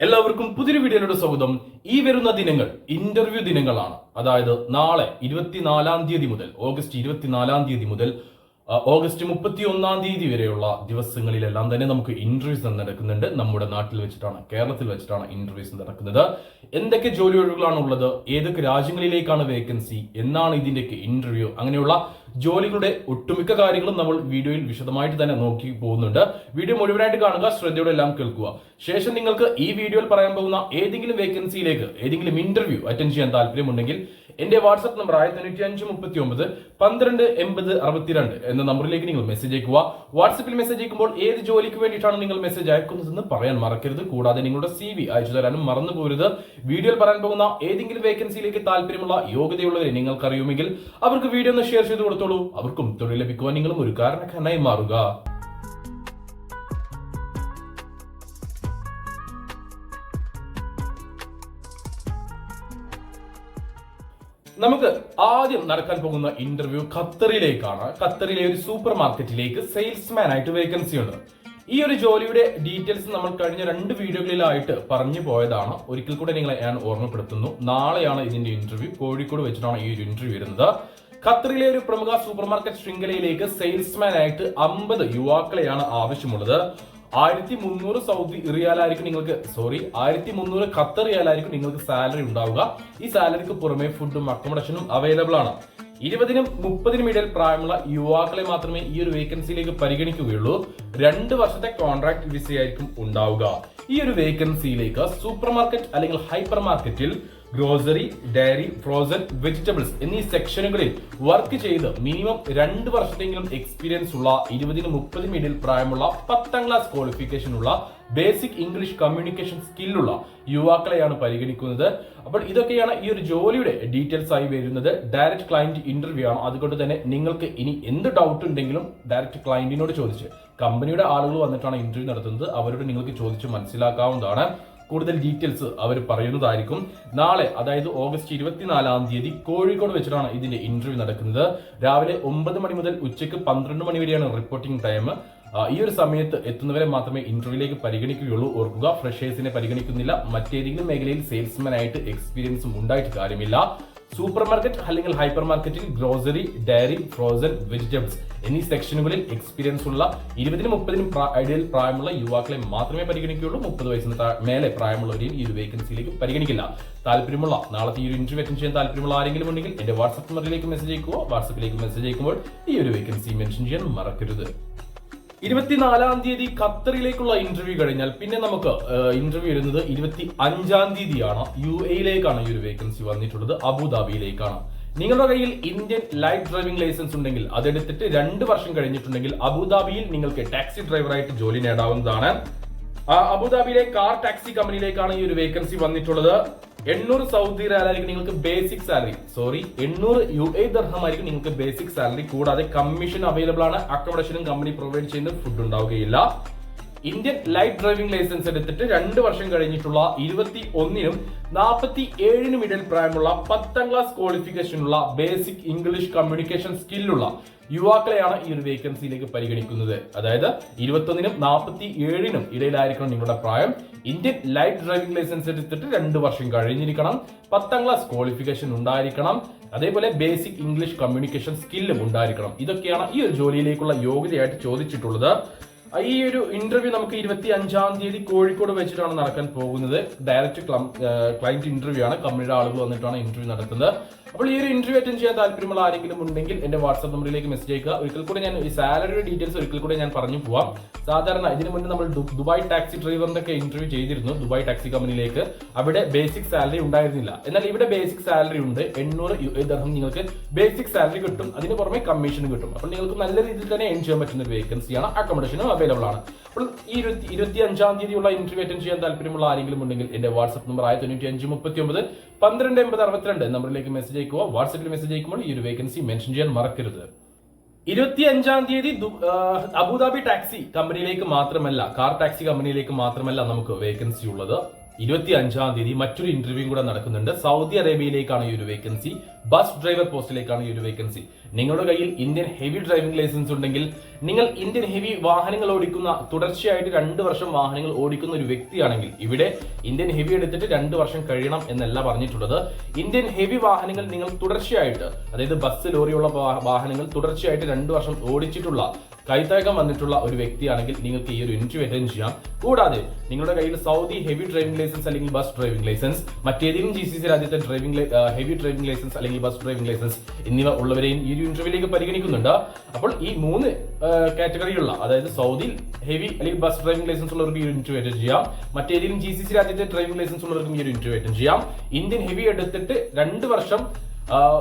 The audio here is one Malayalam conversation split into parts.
എല്ലാവർക്കും പുതിയൊരു വീഡിയോയുടെ സ്വാഗതം. ഈ വരുന്ന ദിനങ്ങൾ ഇന്റർവ്യൂ ദിനങ്ങളാണ്. അതായത് നാളെ ഇരുപത്തിനാലാം തീയതി മുതൽ ഓഗസ്റ്റ് ഇരുപത്തിനാലാം തീയതി മുതൽ ഓഗസ്റ്റ് മുപ്പത്തി ഒന്നാം തീയതി വരെയുള്ള ദിവസങ്ങളിലെല്ലാം തന്നെ നമുക്ക് ഇന്റർവ്യൂസ് നടക്കുന്നുണ്ട്. നമ്മുടെ നാട്ടിൽ വെച്ചിട്ടാണ് കേരളത്തിൽ വെച്ചിട്ടാണ് ഇന്റർവ്യൂസ് നടക്കുന്നത്. എന്തൊക്കെ ജോലി ഒഴിവുകളാണ് ഉള്ളത് ഏതൊക്കെ രാജ്യങ്ങളിലേക്കാണ് വേക്കൻസി എന്നാണ് ഇതിന്റെയൊക്കെ ഇന്റർവ്യൂ അങ്ങനെയുള്ള ജോലികളുടെ ഒട്ടുമിക്ക കാര്യങ്ങളും നമ്മൾ വീഡിയോയിൽ വിശദമായിട്ട് തന്നെ നോക്കി പോകുന്നുണ്ട്. വീഡിയോ മുഴുവനായിട്ട് കാണുക ശ്രദ്ധയോടെ എല്ലാം കേൾക്കുക. ശേഷം നിങ്ങൾക്ക് ഈ വീഡിയോയിൽ പറയാൻ പോകുന്ന ഏതെങ്കിലും വേക്കൻസിയിലേക്ക് ഏതെങ്കിലും ഇന്റർവ്യൂ അറ്റൻഡ് ചെയ്യാൻ താല്പര്യമുണ്ടെങ്കിൽ എന്റെ വാട്സ്ആപ്പ് നമ്പർ ആയ തൊണ്ണൂറ്റി അഞ്ച് മുപ്പത്തി ഒമ്പത് പന്ത്രണ്ട് എൺപത് അറുപത്തിരണ്ട് എന്ന നമ്പറിലേക്ക് നിങ്ങൾ മെസ്സേജ് അയക്കുക വാട്സപ്പിൽ മെസ്സേജ് അയക്കുമ്പോൾ ഏത് ജോലിക്ക് വേണ്ടിയിട്ടാണ് നിങ്ങൾ മെസ്സേജ് അയക്കുന്നതെന്ന് പറയാൻ മറക്കരുത്. കൂടാതെ നിങ്ങളുടെ സി വി അയച്ചു തരാനും മറന്നു പോരുത്. വീഡിയോയിൽ പറയാൻ പോകുന്ന ഏതെങ്കിലും വേക്കൻസിയിലേക്ക് താല്പര്യമുള്ള യോഗ്യതയുള്ളവരെ നിങ്ങൾക്കറിയുമെങ്കിൽ അവർക്ക് വീഡിയോ ഒന്ന് ഷെയർ ചെയ്ത് കൊടുത്തോളൂ. അവർക്കും തൊഴിൽ ലഭിക്കുവാൻ നിങ്ങളും ഒരു കാരണക്കാരനായി മാറുക. നമുക്ക് ആദ്യം നടക്കാൻ പോകുന്ന ഇന്റർവ്യൂ ഖത്തറിലേക്കാണ്. ഖത്തറിലെ ഒരു സൂപ്പർ മാർക്കറ്റിലേക്ക് സെയിൽസ്മാൻ ആയിട്ട് വേക്കൻസി ഉണ്ട്. ഈ ഒരു ജോലിയുടെ ഡീറ്റെയിൽസ് നമ്മൾ കഴിഞ്ഞ രണ്ട് വീഡിയോകളിലായിട്ട് പറഞ്ഞു പോയതാണ്. ഒരിക്കൽ കൂടെ നിങ്ങളെ ഞാൻ ഓർമ്മപ്പെടുത്തുന്നു. നാളെയാണ് ഇതിന്റെ ഇന്റർവ്യൂ കോഴിക്കോട് വെച്ചിട്ടാണ് ഈ ഒരു ഇന്റർവ്യൂ വരുന്നത്. ഖത്തറിലെ ഒരു പ്രമുഖ സൂപ്പർ മാർക്കറ്റ് ശൃംഖലയിലേക്ക് സെയിൽസ്മാൻ ആയിട്ട് അമ്പത് യുവാക്കളെയാണ് ആവശ്യമുള്ളത്. ആയിരത്തി മുന്നൂറ് സൗദി റിയാലായിരിക്കും നിങ്ങൾക്ക് സോറി ആയിരത്തി മുന്നൂറ് ഖത്തർ റിയാലായിരിക്കും നിങ്ങൾക്ക് സാലറി ഉണ്ടാവുക. ഈ സാലറിക്ക് പുറമെ ഫുഡും അക്കോമഡേഷനും അവൈലബിൾ ആണ്. ഇരുപതിനും മുപ്പതിനും ഇടയിൽ പ്രായമുള്ള യുവാക്കളെ മാത്രമേ ഈ ഒരു വേക്കൻസിയിലേക്ക് പരിഗണിക്കുകയുള്ളൂ. രണ്ട് വർഷത്തെ കോൺട്രാക്ട് വിസയായിരിക്കും ഉണ്ടാവുക. ഈ ഒരു വേക്കൻസിയിലേക്ക് സൂപ്പർ മാർക്കറ്റ് അല്ലെങ്കിൽ ഹൈപ്പർ മാർക്കറ്റിൽ ഗ്രോസറി ഡയറി ഫ്രോസൺ വെജിറ്റബിൾസ് എന്നീ സെക്ഷനുകളിൽ വർക്ക് ചെയ്ത് മിനിമം രണ്ട് വർഷത്തെങ്കിലും എക്സ്പീരിയൻസ് ഉള്ള ഇരുപതിന് മുപ്പതിനും ഇടയിൽ പ്രായമുള്ള പത്താം ക്ലാസ് ക്വാളിഫിക്കേഷൻ ഉള്ള ബേസിക് ഇംഗ്ലീഷ് കമ്മ്യൂണിക്കേഷൻ സ്കില്ലുള്ള യുവാക്കളെയാണ് പരിഗണിക്കുന്നത്. അപ്പോൾ ഇതൊക്കെയാണ് ഈ ഒരു ജോലിയുടെ ഡീറ്റെയിൽസ് ആയി വരുന്നത്. ഡയറക്റ്റ് ക്ലയന്റ് ഇന്റർവ്യൂ ആണ്. അതുകൊണ്ട് തന്നെ നിങ്ങൾക്ക് ഇനി എന്ത് ഡൗട്ട് ഉണ്ടെങ്കിലും ഡയറക്റ്റ് ക്ലയന്റിനോട് ചോദിച്ച്. കമ്പനിയുടെ ആളുകൾ വന്നിട്ടാണ് ഇന്റർവ്യൂ നടത്തുന്നത്. അവരോട് നിങ്ങൾക്ക് ചോദിച്ച് മനസ്സിലാക്കാവുന്നതാണ്. കൂടുതൽ ഡീറ്റെയിൽസ് അവർ പറയുന്നതായിരിക്കും. നാളെ അതായത് ഓഗസ്റ്റ് ഇരുപത്തിനാലാം തീയതി കോഴിക്കോട് വെച്ചിട്ടാണ് ഇതിന്റെ ഇന്റർവ്യൂ നടക്കുന്നത്. രാവിലെ ഒമ്പത് മണി മുതൽ ഉച്ചയ്ക്ക് പന്ത്രണ്ട് മണി വരെയാണ് റിപ്പോർട്ടിംഗ് ടൈം ഈ ഒരു സമയത്ത് എത്തുന്നവരെ മാത്രമേ ഇന്റർവ്യൂലേക്ക് പരിഗണിക്കുകയുള്ളൂ. ഓർക്കുക ഫ്രഷേഴ്സിനെ പരിഗണിക്കുന്നില്ല. മറ്റേതെങ്കിലും മേഖലയിൽ സെയിൽസ്മാൻ ആയിട്ട് എക്സ്പീരിയൻസും ഉണ്ടായിട്ട് കാര്യമില്ല. സൂപ്പർ മാർക്കറ്റ് അല്ലെങ്കിൽ ഹൈപ്പർ മാർക്കറ്റിൽ ഗ്രോസറി ഡയറി ഫ്രോസൺ വെജിറ്റബിൾസ് എന്നീ സെക്ഷനുകളിൽ എക്സ്പീരിയൻസ് ഉള്ള ഇരുപതിനും മുപ്പതിനും ഇടയിൽ പ്രായമുള്ള യുവാക്കളെ മാത്രമേ പരിഗണിക്കുകയുള്ളൂ. മുപ്പത് വയസ്സിന് മേലെ പ്രായമുള്ളവരെയും ഈ ഒരു വേക്കൻസിയിലേക്ക് പരിഗണിക്കില്ല. താല്പര്യമുള്ള നാളത്തെ ഈ ഒരു ഇന്റർവ്യൂ അറ്റൻഡ് ചെയ്യാൻ താല്പര്യമുള്ള ആരെങ്കിലും ഉണ്ടെങ്കിൽ എന്റെ വാട്സ്ആപ്പ് നമ്പറിലേക്ക് മെസ്സേജ് അയക്കുക വാട്സ്ആപ്പിലേക്ക് മെസ്സേജ് അയക്കുമ്പോൾ ഈ ഒരു വേക്കൻസി മെൻഷൻ ചെയ്യാൻ മറക്കരുത്. ഇരുപത്തിനാലാം തീയതി ഖത്തറിലേക്കുള്ള ഇന്റർവ്യൂ കഴിഞ്ഞാൽ പിന്നെ നമുക്ക് ഇന്റർവ്യൂ വരുന്നത് ഇരുപത്തി അഞ്ചാം തീയതിയാണ്. യു എയിലേക്കാണ് ഈ ഒരു വേക്കൻസി വന്നിട്ടുള്ളത്. അബുദാബിയിലേക്കാണ്. നിങ്ങളുടെ കയ്യിൽ ഇന്ത്യൻ ലൈറ്റ് ഡ്രൈവിംഗ് ലൈസൻസ് ഉണ്ടെങ്കിൽ അതെടുത്തിട്ട് രണ്ട് വർഷം കഴിഞ്ഞിട്ടുണ്ടെങ്കിൽ അബുദാബിയിൽ നിങ്ങൾക്ക് ടാക്സി ഡ്രൈവറായിട്ട് ജോലി നേടാവുന്നതാണ്. അബുദാബിയിലെ കാർ ടാക്സി കമ്പനിയിലേക്കാണ് ഈ ഒരു വേക്കൻസി വന്നിട്ടുള്ളത്. എണ്ണൂറ് സൗദി റിയാലായിരിക്കും നിങ്ങൾക്ക് ബേസിക് സാലറി സോറി എണ്ണൂറ് യു എ ദർഹമായിരിക്കും നിങ്ങൾക്ക് ബേസിക് സാലറി കൂടാതെ കമ്മീഷൻ അവൈലബിൾ ആണ്. അക്കോമഡേഷനും കമ്പനി പ്രൊവൈഡ് ചെയ്യുന്ന ഫുഡ് ഉണ്ടാവുകയില്ല. ഇന്ത്യൻ ലൈറ്റ് ഡ്രൈവിംഗ് ലൈസൻസ് എടുത്തിട്ട് രണ്ട് വർഷം കഴിഞ്ഞിട്ടുള്ള ഇരുപത്തി ഒന്നിനും നാൽപ്പത്തി ഏഴിനും ഇടയിൽ പ്രായമുള്ള പത്താം ക്ലാസ് ക്വാളിഫിക്കേഷനുള്ള ബേസിക് ഇംഗ്ലീഷ് കമ്മ്യൂണിക്കേഷൻ സ്കില്ലുള്ള യുവാക്കളെയാണ് ഈ ഒരു വേക്കൻസിയിലേക്ക് പരിഗണിക്കുന്നത്. അതായത് ഇരുപത്തൊന്നിനും നാൽപ്പത്തി ഏഴിനും ഇടയിലായിരിക്കണം നിങ്ങളുടെ പ്രായം. ഇന്ത്യൻ ലൈറ്റ് ഡ്രൈവിംഗ് ലൈസൻസ് എടുത്തിട്ട് രണ്ട് വർഷം കഴിഞ്ഞിരിക്കണം. പത്താം ക്ലാസ് ക്വാളിഫിക്കേഷൻ ഉണ്ടായിരിക്കണം. അതേപോലെ ബേസിക് ഇംഗ്ലീഷ് കമ്മ്യൂണിക്കേഷൻ സ്കില്ലും ഉണ്ടായിരിക്കണം. ഇതൊക്കെയാണ് ഈ ഒരു ജോലിയിലേക്കുള്ള യോഗ്യതയായിട്ട് ചോദിച്ചിട്ടുള്ളത്. ഈ ഒരു ഇന്റർവ്യൂ നമുക്ക് ഇരുപത്തി അഞ്ചാം തീയതി കോഴിക്കോട് വെച്ചിട്ടാണ് നടക്കാൻ പോകുന്നത്. ഡയറക്റ്റ് ക്ലയന്റ് ഇന്റർവ്യൂ ആണ്. കമ്പനിയുടെ ആളുകൾ വന്നിട്ടാണ് ഇന്റർവ്യൂ നടത്തുന്നത്. അപ്പോൾ ഈ ഒരു ഇന്റർവ്യൂ അറ്റൻഡ് ചെയ്യാൻ താല്പര്യമുള്ള ആരെങ്കിലും ഉണ്ടെങ്കിൽ എന്റെ വാട്സ്ആപ്പ് നമ്പറിലേക്ക് മെസ്സേജ് അയക്കുക. ഒരിക്കൽ കൂടെ ഞാൻ ഈ സാലറിയുടെ ഡീറ്റെയിൽസ് ഒരിക്കൽ കൂടെ ഞാൻ പറഞ്ഞു പോവാം. സാധാരണ ഇതിനു മുന്നേ നമ്മൾ ദുബായ് ടാക്സി ഡ്രൈവറിന്റെ ഒക്കെ ഇന്റർവ്യൂ ചെയ്തിരുന്നു ദുബായ് ടാക്സി കമ്പനിയിലേക്ക് അവിടെ ബേസിക് സാലറി ഉണ്ടായിരുന്നില്ല. എന്നാൽ ഇവിടെ ബേസിക് സാലറി ഉണ്ട്. എണ്ണൂറ് ദർഹം നിങ്ങൾക്ക് ബേസിക് സാലറി കിട്ടും. അതിന് പുറമെ കമ്മീഷൻ കിട്ടും. അപ്പോൾ നിങ്ങൾക്ക് നല്ല രീതിയിൽ തന്നെ എൻ ചെയ്യാൻ പറ്റുന്ന ഒരു വേക്കൻസിയാണ് അക്കോമഡേഷനും അവൈലബിൾ ആണ്. ഈ ഇരുപത്തി ഇരുപത്തി അഞ്ചാം തീയതിയുള്ള ഇന്റർവ്യൂ അറ്റൻഡ് ചെയ്യാൻ താല്പര്യമുള്ള ആരെങ്കിലും ഉണ്ടെങ്കിൽ എന്റെ വാട്സ്ആപ്പ് നമ്പർ ആയ തൊണ്ണൂറ്റി അഞ്ച് മുപ്പത്തി ഒമ്പത് പന്ത്രണ്ട് എൺപത് അറുപത്തിരണ്ട് നമ്പറിലേക്ക് മെസ്സേജ് അയക്കുക. വാട്സ്ആപ്പിൽ മെസ്സേജ് അയക്കുമ്പോൾ ഈ ഒരു വേക്കൻസി മെൻഷൻ ചെയ്യാൻ മറക്കരുത്. ഇരുപത്തി അഞ്ചാം തീയതി അബുദാബി ടാക്സി കമ്പനിയിലേക്ക് മാത്രമല്ല കാർ ടാക്സി കമ്പനിയിലേക്ക് മാത്രമല്ല നമുക്ക് വേക്കൻസി ഉള്ളത്. ഇരുപത്തി അഞ്ചാം തീയതി മറ്റൊരു ഇന്റർവ്യൂ കൂടെ നടക്കുന്നുണ്ട്. സൗദി അറേബ്യയിലേക്കാണ് ഈ ഒരു വേക്കൻസി ബസ് ഡ്രൈവർ പോസ്റ്റിലേക്കാണ് ഈ ഒരു വേക്കൻസി. നിങ്ങളുടെ കയ്യിൽ ഇന്ത്യൻ ഹെവി ഡ്രൈവിംഗ് ലൈസൻസ് ഉണ്ടെങ്കിൽ നിങ്ങൾ ഇന്ത്യൻ ഹെവി വാഹനങ്ങൾ ഓടിക്കുന്ന തുടർച്ചയായിട്ട് രണ്ട് വർഷം വാഹനങ്ങൾ ഓടിക്കുന്ന ഒരു വ്യക്തിയാണെങ്കിൽ ഇവിടെ ഇന്ത്യൻ ഹെവി എടുത്തിട്ട് രണ്ട് വർഷം കഴിയണം എന്നല്ല പറഞ്ഞിട്ടുള്ളത്. ഇന്ത്യൻ ഹെവി വാഹനങ്ങൾ നിങ്ങൾ തുടർച്ചയായിട്ട് അതായത് ബസ് ലോറിയുള്ള വാഹനങ്ങൾ തുടർച്ചയായിട്ട് രണ്ട് വർഷം ഓടിച്ചിട്ടുള്ള കൈത്താകം വന്നിട്ടുള്ള ഒരു വ്യക്തിയാണെങ്കിൽ നിങ്ങൾക്ക് ഈ ഒരു ഇന്റർവ്യൂ അറ്റൻഡ് ചെയ്യാം. കൂടാതെ നിങ്ങളുടെ കയ്യിൽ സൗദി ഹെവി ഡ്രൈവിംഗ് ലൈസൻസ് അല്ലെങ്കിൽ ബസ് ഡ്രൈവിംഗ് ലൈസൻസ് മറ്റേതെങ്കിലും ജി സി സി രാജ്യത്തെ ഡ്രൈവിംഗ് ഹെവി ഡ്രൈവിംഗ് ലൈസൻസ് അല്ലെങ്കിൽ ബസ് ഡ്രൈവിംഗ് ലൈസൻസ് എന്നിവ ഉള്ളവരെയും ഈ ഒരു ഇന്റർവ്യൂവിലേക്ക് പരിഗണിക്കുന്നുണ്ട്. അപ്പോൾ ഈ മൂന്ന് കാറ്റഗറിയുള്ള അതായത് സൗദിയിൽ ഹെവി അല്ലെങ്കിൽ ബസ് ഡ്രൈവിംഗ് ലൈസൻസ് ഉള്ളവർക്ക് ഈ ഒരു ഇന്റർവ്യൂ അറ്റൻഡ് ചെയ്യാം. മറ്റേതെങ്കിലും ജി സി സി രാജ്യത്തെ ഡ്രൈവിംഗ് ലൈസൻസ് ഉള്ളവർക്കും ഈ ഒരു ഇന്റർവ്യൂ അറ്റൻഡ് ചെയ്യാം. ഇന്ത്യൻ ഹെവി എടുത്തിട്ട് രണ്ട് വർഷം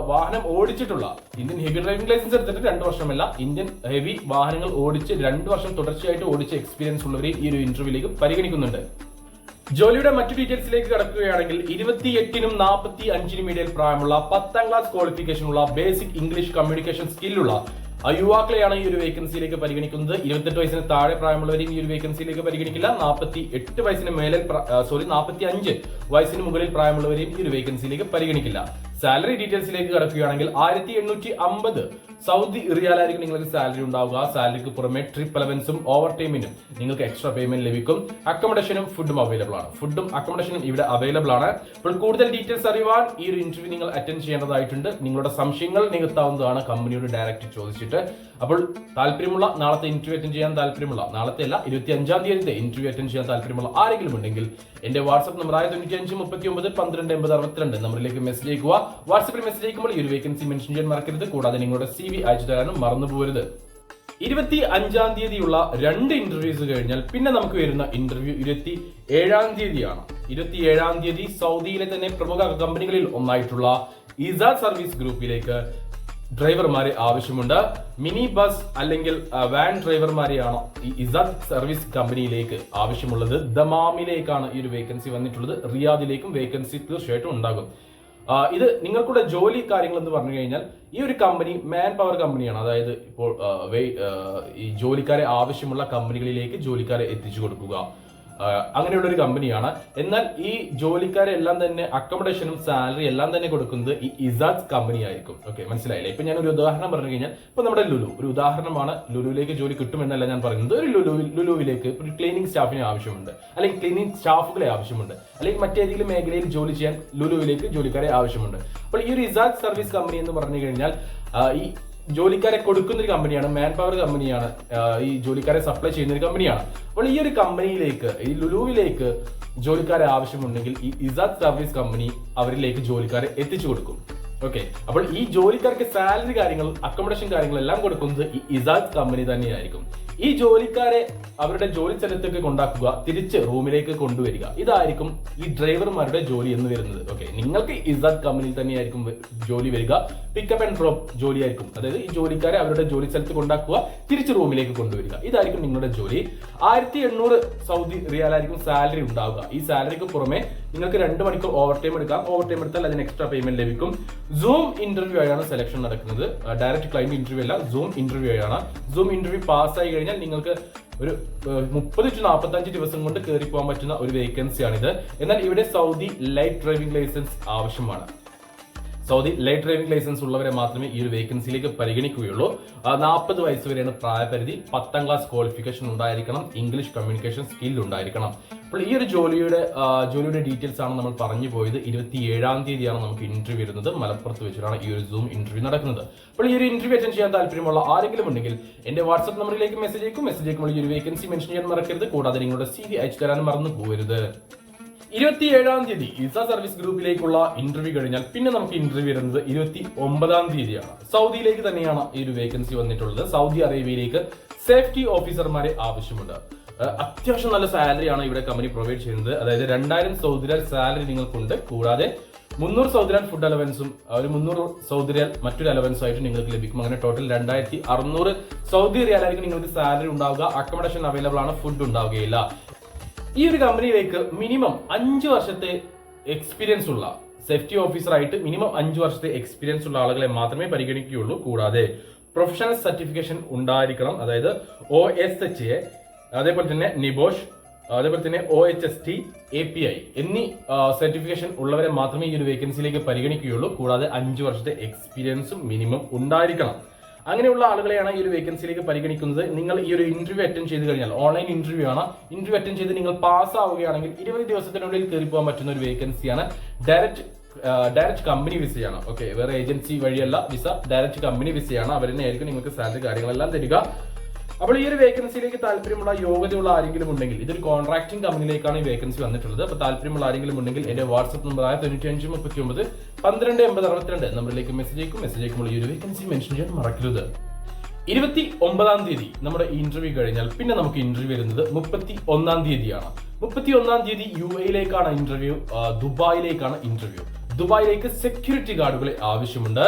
വാഹനം ഓടിച്ചിട്ടുള്ള ഇന്ത്യൻ ഹെവി ഡ്രൈവിംഗ് ലൈസൻസ് എടുത്തിട്ട് രണ്ട് വർഷമല്ല ഇന്ത്യൻ ഹെവി വാഹനങ്ങൾ ഓടിച്ച് രണ്ട് വർഷം തുടർച്ചയായിട്ട് ഓടിച്ച എക്സ്പീരിയൻസ് ഉള്ളവരെ ഈ ഒരു ഇന്റർവ്യൂവിലേക്ക് പരിഗണിക്കുന്നുണ്ട്. ജോലിയുടെ മറ്റു ഡീറ്റെയിൽസിലേക്ക് കടക്കുകയാണെങ്കിൽ ഇരുപത്തി എട്ടിനും നാൽപ്പത്തി അഞ്ചിനും ഇടയിൽ പ്രായമുള്ള പത്താം ക്ലാസ് ക്വാളിഫിക്കേഷൻ ഉള്ള ബേസിക് ഇംഗ്ലീഷ് കമ്മ്യൂണിക്കേഷൻ സ്കില്ലുള്ള യുവാക്കളെയാണ് ഈ ഒരു വേക്കൻസിയിലേക്ക് പരിഗണിക്കുന്നത്. ഇരുപത്തെട്ട് വയസ്സിന് താഴെ പ്രായമുള്ളവരെയും ഈ ഒരു വേക്കൻസിയിലേക്ക് പരിഗണിക്കില്ല. നാൽപ്പത്തി എട്ട് വയസ്സിന് മേലെ സോറി നാൽപ്പത്തി അഞ്ച് വയസ്സിന് മുകളിൽ പ്രായമുള്ളവരെയും ഈ ഒരു വേക്കൻസിയിലേക്ക് പരിഗണിക്കില്ല. സാലറി ഡീറ്റെയിൽസിലേക്ക് കടക്കുകയാണെങ്കിൽ ആയിരത്തി എണ്ണൂറ്റി അമ്പത് സൗദി റിയാലായിരിക്കും നിങ്ങൾക്ക് സാലറി ഉണ്ടാവുക. സാലറിക്ക് പുറമെ ട്രിപ്പ് അലവൻസും ഓവർ ടൈമിനും നിങ്ങൾക്ക് എക്സ്ട്രാ പേയ്മെന്റ് ലഭിക്കും. അക്കോമഡേഷനും ഫുഡും അവൈലബിൾ ആണ്. ഫുഡും അക്കോമഡേഷനും ഇവിടെ അവൈലബിൾ ആണ്. അപ്പോൾ കൂടുതൽ ഡീറ്റെയിൽസ് അറിയുവാൻ ഈ ഒരു ഇന്റർവ്യൂ നിങ്ങൾ അറ്റൻഡ് ചെയ്യേണ്ടതായിട്ടുണ്ട്. നിങ്ങളുടെ സംശയങ്ങൾ നികത്താവുന്നതാണ് കമ്പനിയോട് ഡയറക്റ്റ് ചോദിച്ചിട്ട്. അപ്പോൾ താല്പര്യമുള്ള നാളത്തെ ഇന്റർവ്യൂ അറ്റൻഡ് ചെയ്യാൻ താല്പര്യമുള്ള നാളത്തെ അല്ല ഇരുപത്തി അഞ്ചാം തീയതിത്തെ ഇന്റർവ്യൂ അറ്റൻഡ് ചെയ്യാൻ താല്പര്യമുള്ള ആരെങ്കിലും ഉണ്ടെങ്കിൽ എന്റെ വാട്സ്ആപ്പ് നമ്പർ ആയ തൊണ്ണൂറ്റി അഞ്ച് മുപ്പത്തി ഒമ്പത് പന്ത്രണ്ട് എൺപത് അറുപത്തിരണ്ട് നമ്പറിലേക്ക് മെസ്സേജ് അയക്കുക. വാട്സ്ആപ്പിൽ മെസ്സേജ് അയക്കുമ്പോൾ ഈ ഒരു വേക്കൻസി മെൻഷൻ ചെയ്യാൻ മറക്കരുത്. കൂടാതെ നിങ്ങളുടെ സി വി അയച്ചു തരാനും മറന്നു പോരുത്. ഇരുപത്തി അഞ്ചാം തീയതിയുള്ള രണ്ട് ഇന്റർവ്യൂസ് കഴിഞ്ഞാൽ പിന്നെ നമുക്ക് വരുന്ന ഇന്റർവ്യൂ ഇരുപത്തി ഏഴാം തീയതിയാണ്. ഇരുപത്തി ഏഴാം തീയതി സൗദിയിലെ തന്നെ പ്രമുഖ കമ്പനികളിൽ ഒന്നായിട്ടുള്ള ഇസാ സർവീസ് ഗ്രൂപ്പിലേക്ക് ഡ്രൈവർമാരെ ആവശ്യമുണ്ട്. മിനി ബസ് അല്ലെങ്കിൽ വാൻ ഡ്രൈവർമാരെയാണ് ഈ ഇസാദ് സർവീസ് കമ്പനിയിലേക്ക് ആവശ്യമുള്ളത്. ദമാമിലേക്കാണ് ഈ ഒരു വേക്കൻസി വന്നിട്ടുള്ളത്. റിയാദിലേക്കും വേക്കൻസി തീർച്ചയായിട്ടും ഉണ്ടാകും. ഇത് നിങ്ങൾക്കുള്ള ജോലി കാര്യങ്ങൾ എന്ന് പറഞ്ഞു കഴിഞ്ഞാൽ ഈ ഒരു കമ്പനി മാൻ പവർ കമ്പനിയാണ് അതായത് ഇപ്പോൾ ഈ ജോലിക്കാരെ ആവശ്യമുള്ള കമ്പനികളിലേക്ക് ജോലിക്കാരെ എത്തിച്ചു കൊടുക്കുക. അങ്ങനെയുള്ള ഒരു കമ്പനിയാണ്. എന്നാൽ ഈ ജോലിക്കാരെ എല്ലാം തന്നെ അക്കോമഡേഷനും സാലറി എല്ലാം തന്നെ കൊടുക്കുന്നത് ഈ ഇസാദ് കമ്പനി ആയിരിക്കും. ഓക്കെ മനസ്സിലായില്ലേ? ഇപ്പൊ ഞാൻ ഒരു ഉദാഹരണം പറഞ്ഞു കഴിഞ്ഞാൽ ഇപ്പൊ നമ്മുടെ ലുലു ഒരു ഉദാഹരണമാണ് ലുലുവിലേക്ക് ജോലി കിട്ടുമെന്നല്ല ഞാൻ പറയുന്നത്. ഒരു ലുലു ലുലുവിലേക്ക് ഒരു ക്ലീനിങ് സ്റ്റാഫിനെ ആവശ്യമുണ്ട്. അല്ലെങ്കിൽ ക്ലീനിങ് സ്റ്റാഫുകളെ ആവശ്യമുണ്ട്. അല്ലെങ്കിൽ മറ്റേതെങ്കിലും മേഖലയിൽ ജോലി ചെയ്യാൻ ലുലുവിലേക്ക് ജോലിക്കാരെ ആവശ്യമുണ്ട്. അപ്പോൾ ഈ ഒരു ഇസാദ് സർവീസ് കമ്പനി എന്ന് പറഞ്ഞു കഴിഞ്ഞാൽ ഈ ജോലിക്കാരെ കൊടുക്കുന്ന ഒരു കമ്പനിയാണ് മാൻ പവർ കമ്പനിയാണ് ഈ ജോലിക്കാരെ സപ്ലൈ ചെയ്യുന്ന ഒരു കമ്പനിയാണ്. അപ്പോൾ ഈ ഒരു കമ്പനിയിലേക്ക് ഈ ലുലുവിലേക്ക് ജോലിക്കാരെ ആവശ്യമുണ്ടെങ്കിൽ ഈ ഇസാദ് സർവീസ് കമ്പനി അവരിലേക്ക് ജോലിക്കാരെ എത്തിച്ചു കൊടുക്കും. ഓക്കെ അപ്പോൾ ഈ ജോലിക്കാർക്ക് സാലറി കാര്യങ്ങൾ അക്കോമഡേഷൻ കാര്യങ്ങൾ എല്ലാം കൊടുക്കുന്നത് ഈ ഇസാദ് കമ്പനി തന്നെയായിരിക്കും. ഈ ജോലിക്കാരെ അവരുടെ ജോലി സ്ഥലത്തേക്ക് കൊണ്ടാക്കുക തിരിച്ച് റൂമിലേക്ക് കൊണ്ടുവരിക. ഇതായിരിക്കും ഈ ഡ്രൈവർമാരുടെ ജോലി എന്ന് വരുന്നത്. ഓക്കെ നിങ്ങൾക്ക് ഇസാദ് കമ്പനിയിൽ തന്നെയായിരിക്കും ജോലി വരിക. പിക്കപ്പ് ആൻഡ് ഡ്രോപ്പ് ജോലി ആയിരിക്കും അതായത് ഈ ജോലിക്കാരെ അവരുടെ ജോലി സ്ഥലത്ത് കൊണ്ടാക്കുക തിരിച്ച് റൂമിലേക്ക് കൊണ്ടുവരിക. ഇതായിരിക്കും നിങ്ങളുടെ ജോലി. ആയിരത്തി എണ്ണൂറ് സൗദി റിയാലായിരിക്കും സാലറി ഉണ്ടാവുക. ഈ സാലറിക്ക് പുറമെ നിങ്ങൾക്ക് രണ്ട് മണിക്കൂർ ഓവർ ടൈം എടുക്കാം. ഓവർ ടൈം എടുത്താൽ അതിന് എക്സ്ട്രാ പേയ്മെന്റ് ലഭിക്കും. സൂം ഇന്റർവ്യൂ ആയാണ് സെലക്ഷൻ നടക്കുന്നത്. ഡയറക്റ്റ് ക്ലൈന്റ് ഇന്റർവ്യൂ അല്ല സൂം ഇന്റർവ്യൂ ആണ്. സൂം ഇന്റർവ്യൂ പാസ്സായി കഴിഞ്ഞാൽ നിങ്ങൾക്ക് ഒരു മുപ്പത് ടു നാൽപ്പത്തഞ്ച് ദിവസം കൊണ്ട് കയറി പോകാൻ പറ്റുന്ന ഒരു വേക്കൻസിയാണിത് എന്നാൽ ഇവിടെ സൗദി ലൈറ്റ് ഡ്രൈവിംഗ് ലൈസൻസ് ആവശ്യമാണ്. സൗദി ലൈറ്റ് ഡ്രൈവിംഗ് ലൈസൻസ് ഉള്ളവരെ മാത്രമേ ഈ ഒരു വേക്കൻസിയിലേക്ക് പരിഗണിക്കുകയുള്ളൂ. നാൽപ്പത് വയസ്സ് വരെയാണ് പ്രായപരിധി. പത്താം ക്ലാസ് ക്വാളിഫിക്കേഷൻ ഉണ്ടായിരിക്കണം. ഇംഗ്ലീഷ് കമ്മ്യൂണിക്കേഷൻ സ്കിൽ ഉണ്ടായിരിക്കണം. അപ്പോൾ ഈ ഒരു ജോലിയുടെ ജോലിയുടെ ഡീറ്റെയിൽസ് ആണ് നമ്മൾ പറഞ്ഞു പോയത്. ഇരുപത്തി ഏഴാം തീയതിയാണ് നമുക്ക് ഇന്റർവ്യൂ വരുന്നത്. മലപ്പുറത്ത് വെച്ചിട്ടാണ് ഈ ഒരു സൂം ഇന്റർവ്യൂ നടക്കുന്നത്. അപ്പോൾ ഈ ഒരു ഇന്റർവ്യൂ അറ്റൻഡ് ചെയ്യാൻ താല്പര്യമുള്ള ആരെങ്കിലും ഉണ്ടെങ്കിൽ എന്റെ വാട്സ്ആപ്പ് നമ്പറിലേക്ക് മെസ്സേജ് അയക്കും. മെസ്സേജ് അയക്കുമ്പോൾ ഈ ഒരു വേക്കൻസി മെൻഷൻ ചെയ്യാൻ മറക്കരുത്. കൂടാതെ നിങ്ങളുടെ സി വി അയച്ചു തരാൻ മറന്നു പോകരുത്. ഇരുപത്തിയേഴാം തീയതി ഇസ സർവീസ് ഗ്രൂപ്പിലേക്കുള്ള ഇന്റർവ്യൂ കഴിഞ്ഞാൽ പിന്നെ നമുക്ക് ഇന്റർവ്യൂ വരുന്നത് ഇരുപത്തി ഒമ്പതാം തീയതിയാണ്. സൗദിയിലേക്ക് തന്നെയാണ് ഈ ഒരു വേക്കൻസി വന്നിട്ടുള്ളത്. സൗദി അറേബ്യയിലേക്ക് സേഫ്റ്റി ഓഫീസർമാരെ ആവശ്യമുണ്ട്. അത്യാവശ്യം നല്ല സാലറിയാണ് ഇവിടെ കമ്പനി പ്രൊവൈഡ് ചെയ്യുന്നത്. അതായത് രണ്ടായിരം സൗദി സാലറി നിങ്ങൾക്കുണ്ട്. കൂടാതെ മുന്നൂറ് സൗദി ഫുഡ് അലവൻസും ഒരു മുന്നൂറ് സൗദി മറ്റൊരു അലവൻസും ആയിട്ട് നിങ്ങൾക്ക് ലഭിക്കും. അങ്ങനെ ടോട്ടൽ രണ്ടായിരത്തി അറുന്നൂറ് സൗദി റിയാലായിരിക്കും നിങ്ങൾക്ക് സാലറി ഉണ്ടാവുക. അക്കോമഡേഷൻ അവൈലബിൾ ആണ് ഫുഡ് ഉണ്ടാവുകയില്ല. ഈ ഒരു കമ്പനിയിലേക്ക് മിനിമം അഞ്ച് വർഷത്തെ എക്സ്പീരിയൻസ് ഉള്ള സേഫ്റ്റി ഓഫീസറായിട്ട് മിനിമം അഞ്ച് വർഷത്തെ എക്സ്പീരിയൻസ് ഉള്ള ആളുകളെ മാത്രമേ പരിഗണിക്കുകയുള്ളൂ. കൂടാതെ പ്രൊഫഷണൽ സർട്ടിഫിക്കേഷൻ ഉണ്ടായിരിക്കണം. അതായത് ഒ എസ് എച്ച് എ അതേപോലെ തന്നെ നിബോഷ് അതേപോലെ തന്നെ O H S T A P I എന്നീ സർട്ടിഫിക്കേഷൻ ഉള്ളവരെ മാത്രമേ ഈ ഒരു വേക്കൻസിയിലേക്ക് പരിഗണിക്കുകയുള്ളൂ. കൂടാതെ അഞ്ച് വർഷത്തെ എക്സ്പീരിയൻസും മിനിമം ഉണ്ടായിരിക്കണം. അങ്ങനെയുള്ള ആളുകളെയാണ് ഈ ഒരു വേക്കൻസിയിലേക്ക് പരിഗണിക്കുന്നത്. നിങ്ങൾ ഈ ഒരു ഇന്റർവ്യൂ അറ്റൻഡ് ചെയ്ത് കഴിഞ്ഞാൽ ഓൺലൈൻ ഇന്റർവ്യൂ ആണ്. ഇന്റർവ്യൂ അറ്റൻഡ് ചെയ്ത് നിങ്ങൾ പാസ് ആവുകയാണെങ്കിൽ ഇരുപത് ദിവസത്തിനുള്ളിൽ കയറി പോകാൻ പറ്റുന്ന ഒരു വേക്കൻസിയാണ് ഡയറക്റ്റ് ഡയറക്റ്റ് കമ്പനി വിസയാണ് ഓക്കെ വേറെ ഏജൻസി വഴിയല്ല വിസ ഡയറക്റ്റ് കമ്പനി വിസയാണ് അവർ തന്നെ ആയിരിക്കും നിങ്ങൾക്ക് സാലറി കാര്യങ്ങളെല്ലാം തരിക. അപ്പോൾ ഈ ഒരു വേക്കൻസിയിലേക്ക് താല്പര്യമുള്ള യോഗ്യതയുള്ള ആരെങ്കിലും ഉണ്ടെങ്കിൽ ഇതൊരു കോൺട്രാക്ടിംഗ് കമ്പനിയിലേക്കാണ് ഈ വേക്കൻസി വന്നിട്ടുള്ളത്. അപ്പോൾ താല്പര്യമുള്ള ആരെങ്കിലും ഉണ്ടെങ്കിൽ എന്റെ വാട്സ്ആപ്പ് നമ്പറായ തൊണ്ണൂറ്റി അഞ്ച് മുപ്പത്തി ഒമ്പത് പന്ത്രണ്ട് എൺപത് അറുപത്തിരണ്ട് നമ്പറിലേക്ക് മെസ്സേജ് അയക്കും. മെസ്സേജ് അയക്കുമ്പോൾ ഈ ഒരു വേക്കൻസി മെൻഷൻ ചെയ്യാൻ മറക്കരുത്. ഇരുപത്തി ഒമ്പതാം തീയതി നമ്മുടെ ഇന്റർവ്യൂ കഴിഞ്ഞാൽ പിന്നെ നമുക്ക് ഇന്റർവ്യൂ വരുന്നത് മുപ്പത്തി ഒന്നാം തീയതിയാണ്. മുപ്പത്തി ഒന്നാം തീയതി യു എയിലേക്കാണ് ഇന്റർവ്യൂ ദുബായിലേക്കാണ് ഇന്റർവ്യൂ ദുബായിലേക്ക് സെക്യൂരിറ്റി ഗാർഡുകളെ ആവശ്യമുണ്ട്.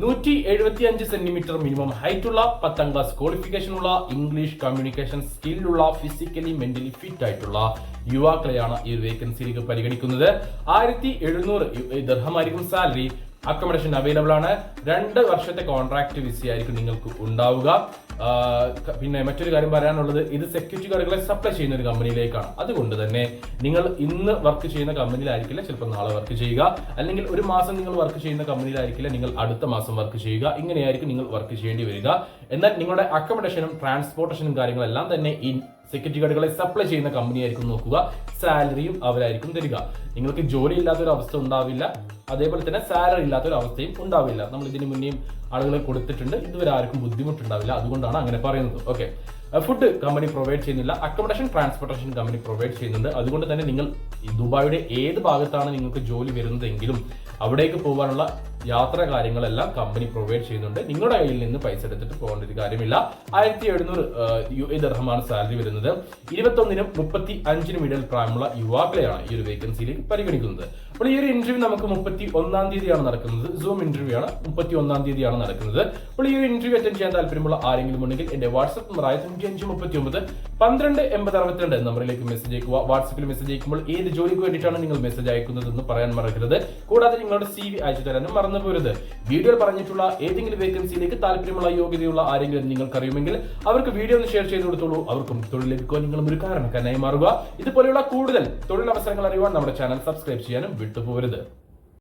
നൂറ്റി എഴുപത്തി അഞ്ച് സെന്റിമീറ്റർ മിനിമം ഹൈറ്റ് ഉള്ള പത്താം ക്ലാസ് ക്വാളിഫിക്കേഷൻ ഉള്ള ഇംഗ്ലീഷ് കമ്മ്യൂണിക്കേഷൻ സ്കില്ലുള്ള ഫിസിക്കലി മെന്റലി ഫിറ്റ് ആയിട്ടുള്ള യുവാക്കളെയാണ് ഈ വേക്കൻസിയിലേക്ക് പരിഗണിക്കുന്നത്. ആയിരത്തി എഴുന്നൂറ് ദർഹമായിരിക്കും സാലറി. അക്കോമഡേഷൻ അവൈലബിൾ ആണ്. രണ്ട് വർഷത്തെ കോൺട്രാക്ട് വിസി ആയിരിക്കും നിങ്ങൾക്ക് ഉണ്ടാവുക. പിന്നെ മറ്റൊരു കാര്യം പറയാനുള്ളത് ഇത് സെക്യൂരിറ്റി ഗാർഡുകളെ സപ്ലൈ ചെയ്യുന്ന ഒരു കമ്പനിയിലേക്കാണ് അതുകൊണ്ട് തന്നെ നിങ്ങൾ ഇന്ന് വർക്ക് ചെയ്യുന്ന കമ്പനിയിലായിരിക്കില്ല ചിലപ്പോൾ നാളെ വർക്ക് ചെയ്യുക. അല്ലെങ്കിൽ ഒരു മാസം നിങ്ങൾ വർക്ക് ചെയ്യുന്ന കമ്പനിയിലായിരിക്കില്ല നിങ്ങൾ അടുത്ത മാസം വർക്ക് ചെയ്യുക. ഇങ്ങനെയായിരിക്കും നിങ്ങൾ വർക്ക് ചെയ്യേണ്ടി വരിക. എന്നാൽ നിങ്ങളുടെ അക്കോമഡേഷനും ട്രാൻസ്പോർട്ടേഷനും കാര്യങ്ങളെല്ലാം തന്നെ ഈ സെക്യൂരിറ്റി ഗാർഡുകളെ സപ്ലൈ ചെയ്യുന്ന കമ്പനി ആയിരിക്കും നോക്കുക. സാലറിയും അവരായിരിക്കും തരിക. നിങ്ങൾക്ക് ജോലി ഇല്ലാത്തൊരു അവസ്ഥ ഉണ്ടാവില്ല. അതേപോലെ തന്നെ സാലറി ഇല്ലാത്തൊരു അവസ്ഥയും ഉണ്ടാവില്ല. നമ്മൾ ഇതിന് മുന്നേയും ആളുകളെ കൊടുത്തിട്ടുണ്ട്. ഇതുവരെ ആർക്കും ബുദ്ധിമുട്ടുണ്ടാവില്ല. അതുകൊണ്ടാണ് അങ്ങനെ പറയുന്നത്. ഓക്കെ ഫുഡ് കമ്പനി പ്രൊവൈഡ് ചെയ്യുന്നില്ല. അക്കോമഡേഷൻ ട്രാൻസ്പോർട്ടേഷൻ കമ്പനി പ്രൊവൈഡ് ചെയ്യുന്നുണ്ട്. അതുകൊണ്ട് തന്നെ നിങ്ങൾ ദുബായിയുടെ ഏത് ഭാഗത്താണ് നിങ്ങൾക്ക് ജോലി വരുന്നതെങ്കിലും അവിടേക്ക് പോകാനുള്ള യാത്ര കാര്യങ്ങളെല്ലാം കമ്പനി പ്രൊവൈഡ് ചെയ്യുന്നുണ്ട്. നിങ്ങളുടെ കയ്യിൽ നിന്ന് പൈസ എടുത്തിട്ട് പോകേണ്ട ഒരു കാര്യമില്ല. ആയിരത്തി എഴുന്നൂറ് യു എ ദർഹമാണ് സാലറി വരുന്നത്. ഇരുപത്തൊന്നിനും മുപ്പത്തി അഞ്ചിനും ഇടയിൽ പ്രായമുള്ള യുവാക്കളെയാണ് ഈ ഒരു വേക്കൻസിയിലേക്ക് പരിഗണിക്കുന്നത്. അപ്പോൾ ഈ ഒരു ഇന്റർവ്യൂ നമുക്ക് മുപ്പത്തി ഒന്നാം തീയതിയാണ് നടക്കുന്നത്. സൂം ഇന്റർവ്യൂ ആണ്. മുപ്പത്തി ഒന്നാം തീയതിയാണ് നടക്കുന്നത്. അപ്പോൾ ഈ ഒരു ഇന്റർവ്യൂ അറ്റൻഡ് ചെയ്യാൻ താല്പര്യമുള്ള ആരെങ്കിലും ഉണ്ടെങ്കിൽ എന്റെ വാട്സ്ആപ്പ് നമ്പറായ തൊണ്ണൂറ്റി അഞ്ച് മുപ്പത്തി ഒമ്പത് പന്ത്രണ്ട് എൺപത് അറുപത്തിരണ്ട് നമ്പറിലേക്ക് മെസ്സേജ് അയക്കുക. വാട്സ്ആപ്പിൽ മെസ്സേജ് അയക്കുമ്പോൾ ഏത് ജോലിക്ക് വേണ്ടിയിട്ടാണ് നിങ്ങൾ മെസ്സേജ് അയക്കുന്നത് എന്ന് പറയാൻ മറക്കരുത്. കൂടാതെ നിങ്ങളുടെ സി വി അയച്ചു തരാനും മറന്നു പോരുത്. വീഡിയോയിൽ പറഞ്ഞിട്ടുള്ള ഏതെങ്കിലും വേക്കൻസിയിലേക്ക് താല്പര്യമുള്ള യോഗ്യതയുള്ള ആരെങ്കിലും നിങ്ങൾക്ക് അറിയുമെങ്കിൽ അവർക്ക് വീഡിയോ ഒന്ന് ഷെയർ ചെയ്ത് കൊടുത്തോളൂ. അവർക്കും തൊഴിൽ ലഭിക്കുവാൻ നിങ്ങളും ഒരു കാരണക്കാരനായി മാറുക. ഇതുപോലെയുള്ള കൂടുതൽ തൊഴിലവസരങ്ങൾ അറിയുവാൻ നമ്മുടെ ചാനൽ സബ്സ്ക്രൈബ് ചെയ്യാനും വിട്ടുപോകരുത്